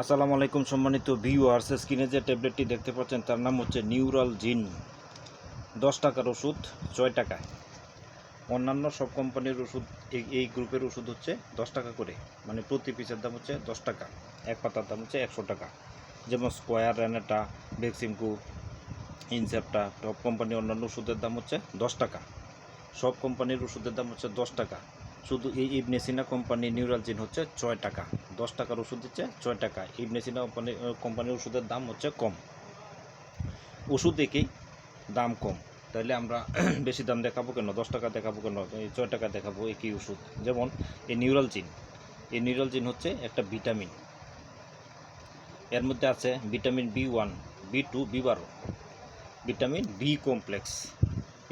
আসসালামু আলাইকুম সম্মানিত ভিউয়ার্স স্ক্রিনে যে ট্যাবলেটটি দেখতে পাচ্ছেন, তার নাম হচ্ছে নিউরাল জিন দশ টাকার ওষুধ, ছয় টাকায়। অন্যান্য সব কোম্পানির ওষুধ, এই গ্রুপের ওষুধ হচ্ছে দশ টাকা করে। মানে প্রতি পিসের দাম হচ্ছে দশ টাকা। এক পাতার দাম হচ্ছে একশো টাকা। যেমন স্কোয়ার রেনেটা ভেক্সিমকু ইনসেপ্টা টপ কোম্পানির অন্যান্য ওষুধের দাম হচ্ছে দশ টাকা। সব কোম্পানির ওষুধের দাম হচ্ছে দশ টাকা। শুধু এই ইবনেসিনা কোম্পানি নিউরালজিন হচ্ছে ছয় টাকা, দশ টাকার ওষুধ দিচ্ছে ছয় টাকা। ইবনেসিনা কোম্পানি কোম্পানির ওষুধের দাম হচ্ছে কম। ওষুধ দেখেই দাম কম। তাহলে আমরা বেশি দাম দেখাবো কেন? দশ টাকা দেখাবো কেন? ছয় টাকা দেখাবো একই ওষুধ। যেমন এই নিউরালজিন এই নিউরালজিন হচ্ছে একটা ভিটামিন। এর মধ্যে আছে vitamin B one, B two, B বারো। Vitamin B complex.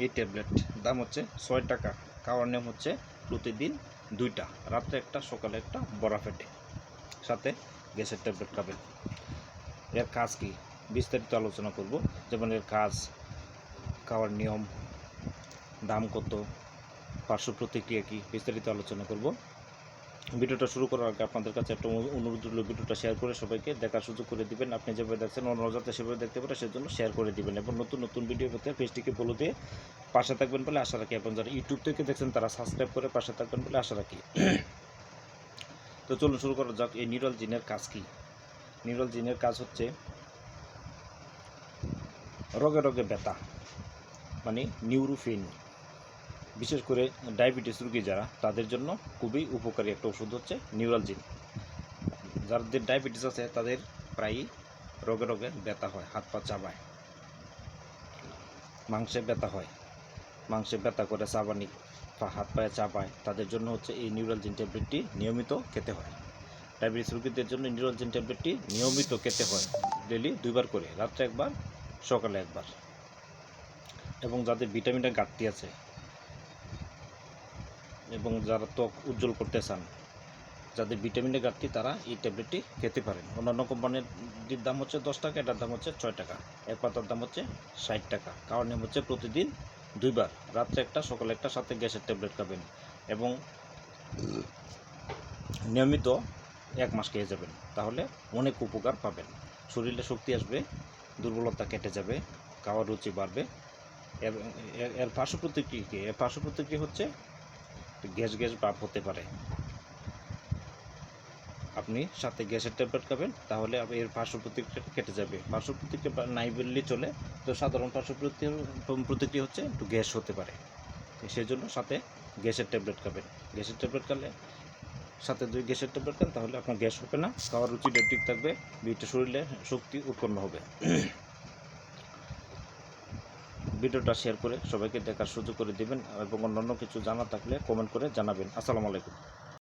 এই ট্যাবলেট দাম হচ্ছে ছয় টাকা। খাওয়ার নিয়ম হচ্ছে প্রতিদিন দুইটা, রাত্রে একটা, সকালে একটা বড়া ফেটে সাথে গ্যাসের ট্যাবলেট খাবেন। এর কাজ কি? বিস্তারিত আলোচনা করব। যেমন এর কাজ, খাওয়ার নিয়ম, দাম কত, পার্শ্ব প্রতিক্রিয়া কী, বিস্তারিত আলোচনা করব। ভিডিওটা শুরু করার আগে আপনাদের কাছে একটা অনু- অনুরোধ রইল ভিডিওটা শেয়ার করে সবাইকে দেখার সুযোগ করে দিবেন। আপনি যেভাবে দেখছেন, অন্য যাতে সেভাবে দেখতে পারে সেজন্য শেয়ার করে দিবেন এবং নতুন নতুন ভিডিও পেতে পেজটিকে ফলো দিয়ে পাশে থাকবেন বলে আশা রাখি। এবং যারা ইউটিউব থেকে দেখছেন, তারা সাবস্ক্রাইব করে পাশে থাকবেন বলে আশা রাখি। তো চলুন শুরু করা যাক, এই নিউরাল জিনের কাজ কি? নিউরাল জিনের কাজ হচ্ছে রোগে রোগে ব্যথা মানে নিউরোফিন বিশেষ করে ডায়াবেটিস রোগী যারা, তাদের জন্য খুবই উপকারী একটা ওষুধ হচ্ছে নিউরালজিন যাদের ডায়াবেটিস আছে, তাদের প্রায়ই রোগে রোগে ব্যথা হয়, হাত পা চাবায়, মাংসে ব্যথা হয়। মাংসে ব্যথা করে চাবানি বা হাত পায়ে চাপায় তাদের জন্য হচ্ছে এই নিউরালজিন ট্যাবলেটটি নিয়মিত খেতে হয়। ডায়াবেটিস রোগীদের জন্য নিউরালজিন ট্যাবলেটটি নিয়মিত খেতে হয় ডেলি দুইবার করে, রাত্রে একবার, সকালে একবার। এবং যাদের ভিটামিনের ঘাটতি আছে, এবং যারা ত্বক উজ্জ্বল করতে চান, যাদের ভিটামিনের ঘাটতি, তারা এই ট্যাবলেটটি খেতে পারেন। অন্যান্য কোম্পানির দাম হচ্ছে দশ টাকা, এটার দাম হচ্ছে ছয় টাকা। এক পাতার দাম হচ্ছে ষাট টাকা। নিয়ম হচ্ছে প্রতিদিন দুইবার। রাত্রে একটা, সকালে একটা, সাথে গ্যাসের ট্যাবলেট খাবেন এবং নিয়মিত এক মাস খেয়ে যাবেন। তাহলে অনেক উপকার পাবেন। শরীরে শক্তি আসবে, দুর্বলতা কেটে যাবে, খাওয়ার রুচি বাড়বে এবং এর- পার্শ্ব প্রতিক্রিয়া এর পার্শ্ব প্রতিক্রিয়া হচ্ছে গ্যাস গ্যাস ভাব হতে পারে। আপনি সাথে গ্যাসের ট্যাবলেট খাবেন, তাহলে এর পার্শ্ব প্রতিক্রিয়া কেটে যাবে। পার্শ্ব প্রতিক্রিয়া নাই বললেই চলে। তো সাধারণ পার্শ্ব প্রতিক্রিয়া প্রতিক্রিয়া হচ্ছে একটু গ্যাস হতে পারে। সেই জন্য সাথে গ্যাসের ট্যাবলেট খাবেন। গ্যাসের ট্যাবলেট খেলে সাথে যদি গ্যাসের ট্যাবলেট খান, তাহলে আপনার গ্যাস হবে না। খাওয়ার রুচিটা ঠিক থাকবে বিটা শরীরে শক্তি উৎপন্ন হবে। ভিডিওটা শেয়ার করে সবাইকে দেখার সুযোগ করে দিবেন এবং অন্যান্য কিছু জানা থাকলে কমেন্ট করে জানাবেন। আসসালামু আলাইকুম।